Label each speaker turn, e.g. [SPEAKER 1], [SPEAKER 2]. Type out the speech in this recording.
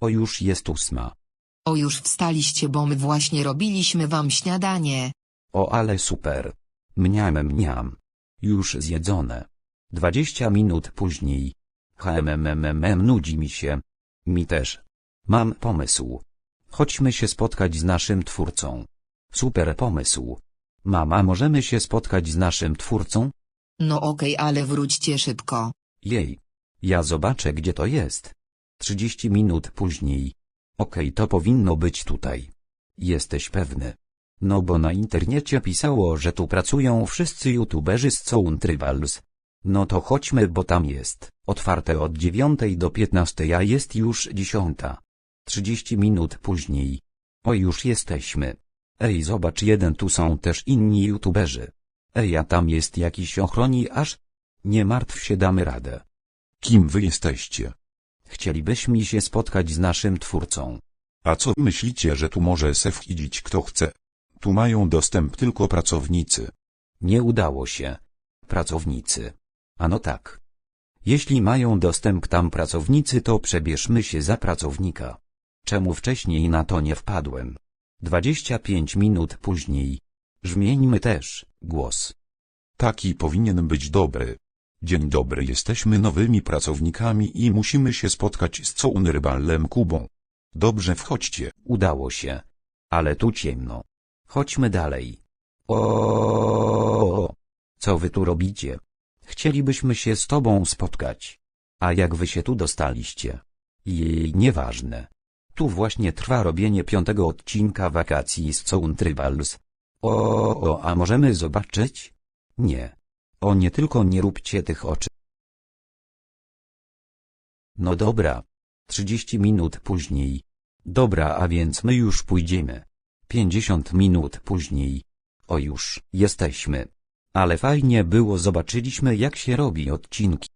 [SPEAKER 1] O już jest ósma.
[SPEAKER 2] O już wstaliście, bo my właśnie robiliśmy wam śniadanie.
[SPEAKER 1] O ale super. Mniam mniam. Już zjedzone. Dwadzieścia minut później. HMMMM nudzi mi się. Mi też. Mam pomysł. Chodźmy się spotkać z naszym twórcą. Super pomysł. Mama, możemy się spotkać z naszym twórcą?
[SPEAKER 2] No okej, ale wróćcie szybko.
[SPEAKER 1] Jej. Ja zobaczę gdzie to jest. 30 minut później. Okej, to powinno być tutaj. Jesteś pewny? No bo na internecie pisało, że tu pracują wszyscy youtuberzy z Coun Tribals. No to chodźmy, bo tam jest. Otwarte od 9 do 15, a jest już 10. 30 minut później. O już jesteśmy. Ej zobacz jeden tu są też inni youtuberzy. Ej a tam jest jakiś ochroniarz? Nie martw się damy radę.
[SPEAKER 3] Kim wy jesteście?
[SPEAKER 1] Chcielibyśmy się spotkać z naszym twórcą.
[SPEAKER 3] A co myślicie, że tu może se wchodzić kto chce? Tu mają dostęp tylko pracownicy.
[SPEAKER 1] Nie udało się. Pracownicy. Ano tak. Jeśli mają dostęp tam pracownicy to przebierzmy się za pracownika. Czemu wcześniej na to nie wpadłem? 25 minut później. Zmieńmy też głos.
[SPEAKER 3] Taki powinien być dobry. Dzień dobry, jesteśmy nowymi pracownikami i musimy się spotkać z całym rybalem Kubą. Dobrze, wchodźcie.
[SPEAKER 1] Udało się. Ale tu ciemno. Chodźmy dalej. O, co wy tu robicie? Chcielibyśmy się z tobą spotkać. A jak wy się tu dostaliście? Jej, nieważne. Tu właśnie trwa robienie piątego odcinka wakacji z Coun Tribals. O, o, a możemy zobaczyć? Nie. O nie tylko nie róbcie tych oczy. No dobra. 30 minut później. Dobra, a więc my już pójdziemy. 50 minut później. O już, jesteśmy. Ale fajnie było zobaczyliśmy jak się robi odcinki.